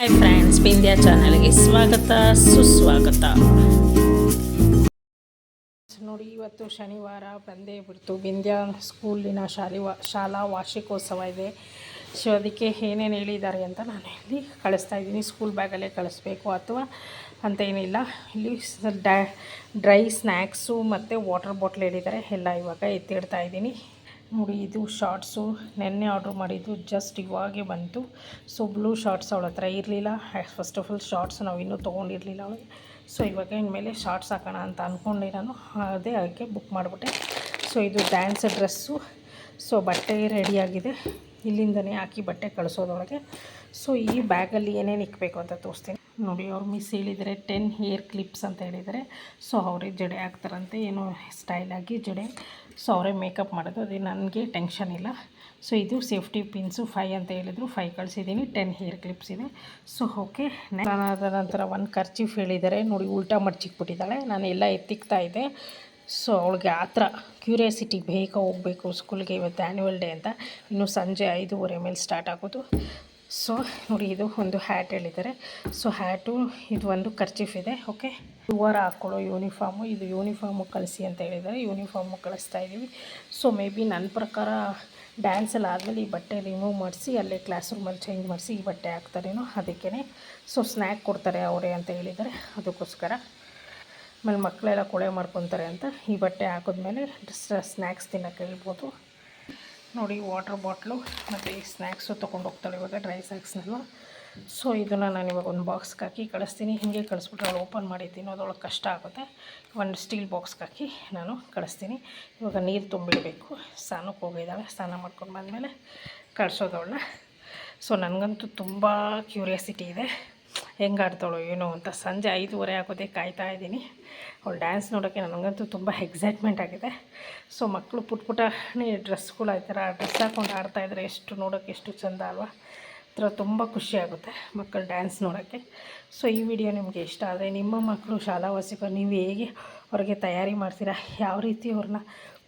Hi friends Bindya ಚಾನಲ್ಗೆ ಸ್ವಾಗತ, ಸುಸ್ವಾಗತ. ನೋಡಿ, ಇವತ್ತು ಶನಿವಾರ ಬಂದೇ ಬಿಡ್ತು. ಬಿಂದ್ಯಾ ಸ್ಕೂಲಿನ ಶಾಲೆ ಶಾಲಾ ವಾರ್ಷಿಕೋತ್ಸವ ಇದೆ. ಸೊ ಅದಕ್ಕೆ ಏನೇನು ಹೇಳಿದ್ದಾರೆ ಅಂತ ನಾನು ಇಲ್ಲಿ ಕಳಿಸ್ತಾ ಇದ್ದೀನಿ. ಸ್ಕೂಲ್ ಬ್ಯಾಗಲ್ಲೇ ಕಳಿಸ್ಬೇಕು ಅಥವಾ ಅಂತ ಏನಿಲ್ಲ ಇಲ್ಲಿ ಡ್ರೈ ಸ್ನ್ಯಾಕ್ಸು ಮತ್ತು ವಾಟರ್ ಬಾಟ್ಲ್ ಹೇಳಿದ್ದಾರೆ. ಎಲ್ಲ ಇವಾಗ ಎತ್ತಿಡ್ತಾ ಇದ್ದೀನಿ. ನೋಡಿ, ಇದು ಶಾರ್ಟ್ಸು. ನೆನ್ನೆ ಆರ್ಡ್ರ್ ಮಾಡಿದ್ದು ಜಸ್ಟ್ ಇವಾಗೆ ಬಂತು. ಸೊ, ಬ್ಲೂ ಶಾರ್ಟ್ಸ್ ಅವಳ ಹತ್ರ ಇರಲಿಲ್ಲ. ಫಸ್ಟ್ ಆಫ್ ಆಲ್ ಶಾರ್ಟ್ಸ್ ನಾವು ಇನ್ನೂ ತೊಗೊಂಡಿರಲಿಲ್ಲ ಅವಳಿಗೆ. ಸೊ, ಇವಾಗ ಇನ್ಮೇಲೆ ಶಾರ್ಟ್ಸ್ ಹಾಕೋಣ ಅಂತ ಅಂದ್ಕೊಂಡೆ ನಾನು. ಅದೇ ಅದಕ್ಕೆ ಬುಕ್ ಮಾಡಿಬಿಟ್ಟೆ. ಸೊ, ಇದು ಡ್ಯಾನ್ಸ್ ಡ್ರೆಸ್ಸು. ಸೊ, ಬಟ್ಟೆ ರೆಡಿಯಾಗಿದೆ. ಇಲ್ಲಿಂದನೇ ಹಾಕಿ ಬಟ್ಟೆ ಕಳಿಸೋದೊಳಗೆ ಸೊ, ಈ ಬ್ಯಾಗಲ್ಲಿ ಏನೇನು ಇಕ್ಕಬೇಕು ಅಂತ ತೋರಿಸ್ತೀನಿ. ನೋಡಿ, ಅವ್ರು ಮಿಸ್ ಹೇಳಿದರೆ ಟೆನ್ ಹೇರ್ ಕ್ಲಿಪ್ಸ್ ಅಂತ ಹೇಳಿದರೆ. ಸೊ ಅವರೇ ಜಡೆ ಹಾಕ್ತಾರಂತೆ. ಏನೋ ಸ್ಟೈಲಾಗಿ ಜಡೆ. ಸೊ ಅವರೇ ಮೇಕಪ್ ಮಾಡೋದು. ಅದೇ ನನಗೆ ಟೆನ್ಷನ್ ಇಲ್ಲ. ಸೊ ಇದು ಸೇಫ್ಟಿ ಪಿನ್ಸು ಫೈ ಅಂತ ಹೇಳಿದರು. ಫೈವ್ ಕಳಿಸಿದ್ದೀನಿ ಟೆನ್ ಹೇರ್ ಕ್ಲಿಪ್ಸ್ ಇದೆ. ಸೊ ಓಕೆ ನಾನಾದ ನಂತರ ಒಂದು ಖರ್ಚೀಫ್ ಹೇಳಿದ್ದಾರೆ ನೋಡಿ, ಉಲ್ಟಾ ಮಡ್ಚಿಕ್ಬಿಟ್ಟಿದ್ದಾಳೆ ನಾನು ಎಲ್ಲ ಎತ್ತಿಕ್ತಾ ಇದ್ದೆ. ಸೊ ಅವಳಿಗೆ ಆ ಥರ ಕ್ಯೂರಿಯಾಸಿಟಿ ಬೇಗ ಹೋಗಬೇಕು ಸ್ಕೂಲ್ಗೆ ಇವತ್ತು ಆ್ಯನ್ಯುವಲ್ ಡೇ ಅಂತ. ಇನ್ನು ಸಂಜೆ ಐದೂವರೆ ಮೇಲೆ ಸ್ಟಾರ್ಟ್ ಆಗೋದು. ಸೊ, ನೋಡಿ, ಇದು ಒಂದು ಹ್ಯಾಟ್ ಹೇಳಿದ್ದಾರೆ. ಸೊ ಹ್ಯಾಟು ಇದು ಒಂದು ಖರ್ಚೀಫ್ ಇದೆ ಓಕೆ ಹೂವಾರ ಹಾಕ್ಕೊಳ್ಳೋ ಯೂನಿಫಾರ್ಮು ಇದು ಯೂನಿಫಾರ್ಮು ಕಳಿಸಿ ಅಂತ ಹೇಳಿದ್ದಾರೆ. ಯೂನಿಫಾರ್ಮು ಕಳಿಸ್ತಾ ಇದ್ದೀವಿ ಸೊ ಮೇ ಬಿ ನನ್ನ ಪ್ರಕಾರ ಡ್ಯಾನ್ಸಲ್ಲಿ ಆದಮೇಲೆ ಈ ಬಟ್ಟೆ ರಿಮೂವ್ ಮಾಡಿಸಿ, ಅಲ್ಲೇ ಕ್ಲಾಸ್ ರೂಮಲ್ಲಿ ಚೇಂಜ್ ಮಾಡಿಸಿ ಈ ಬಟ್ಟೆ ಹಾಕ್ತಾರೇನೋ ಅದಕ್ಕೇ ಸೊ ಸ್ನ್ಯಾಕ್ ಕೊಡ್ತಾರೆ ಅವರೇ ಅಂತ ಹೇಳಿದ್ದಾರೆ. ಅದಕ್ಕೋಸ್ಕರ ಆಮೇಲೆ ಮಕ್ಕಳೆಲ್ಲ ಕೊಳೆ ಮಾಡ್ಕೊತಾರೆ ಅಂತ ಈ ಬಟ್ಟೆ ಹಾಕಿದ್ಮೇಲೆ ಸ್ನ್ಯಾಕ್ಸ್ ತಿನ್ನೋಕೆ ಹೇಳ್ಬೋದು. ನೋಡಿ ವಾಟರ್ ಬಾಟ್ಲು ಮತ್ತು ಈ ಸ್ನ್ಯಾಕ್ಸು ತೊಗೊಂಡು ಹೋಗ್ತಾಳೆ ಇವಾಗ ಡ್ರೈ ಸ್ನ್ಯಾಕ್ಸ್ನೆಲ್ಲ ಸೊ ಇದನ್ನು ನಾನು ಇವಾಗ ಒಂದು ಬಾಕ್ಸ್ಗೆ ಹಾಕಿ ಕಳಿಸ್ತೀನಿ. ಹೀಗೆ ಕಳಿಸ್ಬಿಟ್ರೆ ಅವಳು ಓಪನ್ ಮಾಡಿ ತಿನ್ನೋದೊಳಗೆ ಕಷ್ಟ ಆಗುತ್ತೆ. ಒಂದು ಸ್ಟೀಲ್ ಬಾಕ್ಸ್ಗೆ ಹಾಕಿ ನಾನು ಕಳಿಸ್ತೀನಿ. ಇವಾಗ ನೀರು ತುಂಬಿಡಬೇಕು. ಸ್ನಾನಕ್ಕೆ ಹೋಗಿದ್ದಾಳೆ. ಸ್ನಾನ ಮಾಡ್ಕೊಂಡು ಬಂದಮೇಲೆ ಕಳಿಸೋದವಳನ್ನ ಸೊ ನನಗಂತೂ ತುಂಬ ಕ್ಯೂರಿಯಾಸಿಟಿ ಇದೆ. ಹೆಂಗೆ ಆಡ್ತಾಳೋ ಏನೋ ಅಂತ ಸಂಜೆ ಐದೂವರೆ ಆಗೋದೇ ಕಾಯ್ತಾ ಇದ್ದೀನಿ. ಅವಳು ಡ್ಯಾನ್ಸ್ ನೋಡೋಕ್ಕೆ ನನಗಂತೂ ತುಂಬ ಎಕ್ಸೈಟ್ಮೆಂಟ್ ಆಗಿದೆ. ಸೊ ಮಕ್ಕಳು ಪುಟ್ಟ ಪುಟ್ಟ ಡ್ರೆಸ್ಗಳು ಆ ಥರ ಡ್ರೆಸ್ ಹಾಕೊಂಡು ಆಡ್ತಾಯಿದ್ರೆ ಎಷ್ಟು ನೋಡೋಕ್ಕೆ ಎಷ್ಟು ಚೆಂದ ಅಲ್ವಾ? ಥರ ತುಂಬ ಖುಷಿ ಆಗುತ್ತೆ ಮಕ್ಕಳು ಡ್ಯಾನ್ಸ್ ನೋಡೋಕ್ಕೆ. ಸೊ ಈ ವಿಡಿಯೋ ನಿಮಗೆ ಇಷ್ಟ ಆದರೆ ನಿಮ್ಮ ಮಕ್ಕಳು ಶಾಲಾ ವಾರ್ಷಿಕ ನೀವು ಹೇಗೆ ಅವ್ರಿಗೆ ತಯಾರಿ ಮಾಡ್ತೀರಾ, ಯಾವ ರೀತಿ ಅವ್ರನ್ನ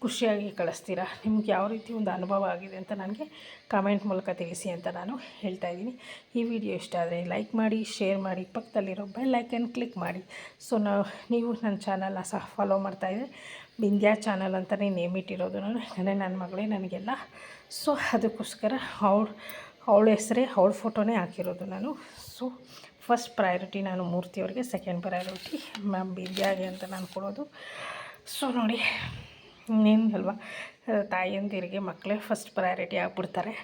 ಖುಷಿಯಾಗಿ ಕಳಿಸ್ತೀರಾ, ನಿಮ್ಗೆ ಯಾವ ರೀತಿ ಒಂದು ಅನುಭವ ಆಗಿದೆ ಅಂತ ನನಗೆ ಕಾಮೆಂಟ್ ಮೂಲಕ ತಿಳಿಸಿ ಅಂತ ನಾನು ಹೇಳ್ತಾ ಇದ್ದೀನಿ. ಈ ವಿಡಿಯೋ ಇಷ್ಟ ಆದರೆ ಲೈಕ್ ಮಾಡಿ, ಶೇರ್ ಮಾಡಿ, ಪಕ್ಕದಲ್ಲಿರೋ ಬೆಲ್ ಐಕನ್ ಕ್ಲಿಕ್ ಮಾಡಿ. ಸೊ ನಾವು ನೀವು ನನ್ನ ಚಾನಲ್ನ ಸಹ ಫಾಲೋ ಮಾಡ್ತಾಯಿದ್ರೆ ಬಿಂದ್ಯಾ ಚಾನಲ್ ಅಂತಲೇ ನೇಮ್ ಇಟ್ಟಿರೋದು ನಾನು ಯಾಕಂದರೆ ನನ್ನ ಮಗಳೇ ನನಗೆಲ್ಲ. ಸೊ ಅದಕ್ಕೋಸ್ಕರ ಅವಳು ಅವಳ ಹೆಸರೇ, ಅವಳ ಫೋಟೋನೇ ಹಾಕಿರೋದು ನಾನು. ಸೊ ಫಸ್ಟ್ ಪ್ರಯಾರಿಟಿ ನಾನು ಮೂರ್ತಿಯವ್ರಿಗೆ ಸೆಕೆಂಡ್ ಪ್ರಯಾರಿಟಿ ಮ್ಯಾಮ್ ಬಿದ್ಯಾಗೆ ಅಂತ ನಾನು ಕೊಡೋದು. ಸೊ ನೋಡಿ ಇನ್ನೇನು ಅಲ್ವಾ ತಾಯಿಯಂದಿರಿಗೆ ಮಕ್ಕಳೇ ಫಸ್ಟ್ ಪ್ರಯಾರಿಟಿ ಆಗಿಬಿಡ್ತಾರೆ.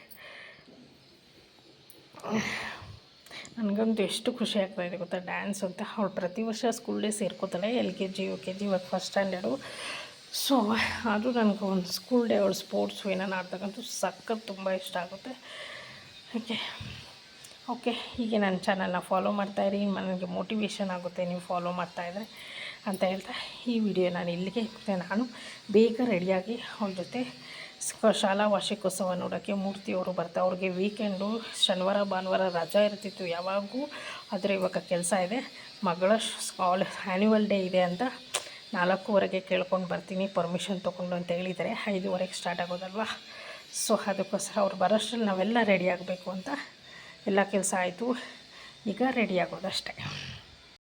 ನನಗಂತೂ ಎಷ್ಟು ಖುಷಿ ಆಗ್ತಾಯಿದೆ ಗೊತ್ತಾ? ಡ್ಯಾನ್ಸ್ ಅಂತ. ಅವಳು ಪ್ರತಿ ವರ್ಷ school day ಸೇರ್ಕೋತಾಳೆ, L K G, U K G, ಇವಾಗ ಫಸ್ಟ್ ಸ್ಟ್ಯಾಂಡರ್ಡು ಸೊ ಅದು ನನಗೆ ಒಂದು ಸ್ಕೂಲ್ ಡೇ ಅವಳು ಸ್ಪೋರ್ಟ್ಸು ಏನಾರು ಆಡ್ತಕ್ಕಂತೂ ಸಖತ್ ತುಂಬ ಇಷ್ಟ ಆಗುತ್ತೆ. ಓಕೆ. ಓಕೆ, ಹೀಗೆ ನನ್ನ ಚಾನಲ್ನ ಫಾಲೋ ಮಾಡ್ತಾಯಿರಿ ನನಗೆ ಮೋಟಿವೇಶನ್ ಆಗುತ್ತೆ ನೀವು ಫಾಲೋ ಮಾಡ್ತಾಯಿದ್ರೆ ಅಂತ ಹೇಳ್ತಾ ಈ ವಿಡಿಯೋ ನಾನು ಇಲ್ಲಿಗೆ ನಾನು ಬೇಗ ರೆಡಿಯಾಗಿ ಅವ್ರ ಜೊತೆ ಶಾಲಾ ವಾರ್ಷಿಕೋತ್ಸವ ನೋಡೋಕ್ಕೆ ಮೂರ್ತಿಯವರು ಬರ್ತಾ ಅವ್ರಿಗೆ ವೀಕೆಂಡು ಶನಿವಾರ, ಭಾನುವಾರ ರಜಾ ಇರ್ತಿತ್ತು. ಯಾವಾಗೂ ಆದರೆ ಇವಾಗ ಕೆಲಸ ಇದೆ. ಮಗಳ ಸ್ಕಾಲ್ ಆ್ಯನ್ಯುವಲ್ ಡೇ ಇದೆ ಅಂತ ನಾಲ್ಕೂವರೆಗೆ ಕೇಳ್ಕೊಂಡು ಬರ್ತೀನಿ. ಪರ್ಮಿಷನ್ ತೊಗೊಂಡು ಅಂತ ಹೇಳಿದರೆ ಐದುವರೆಗೆ ಸ್ಟಾರ್ಟ್ ಆಗೋದಲ್ವಾ? ಸೊ ಅದಕ್ಕೋಸ್ಕರ ಅವ್ರು ಬರೋಷ್ಟ್ರಲ್ಲಿ ನಾವೆಲ್ಲ ರೆಡಿ ಆಗಬೇಕು ಅಂತ ಎಲ್ಲ ಕೆಲಸ ಆಯಿತು. ಈಗ ರೆಡಿ ಆಗೋದಷ್ಟೇ.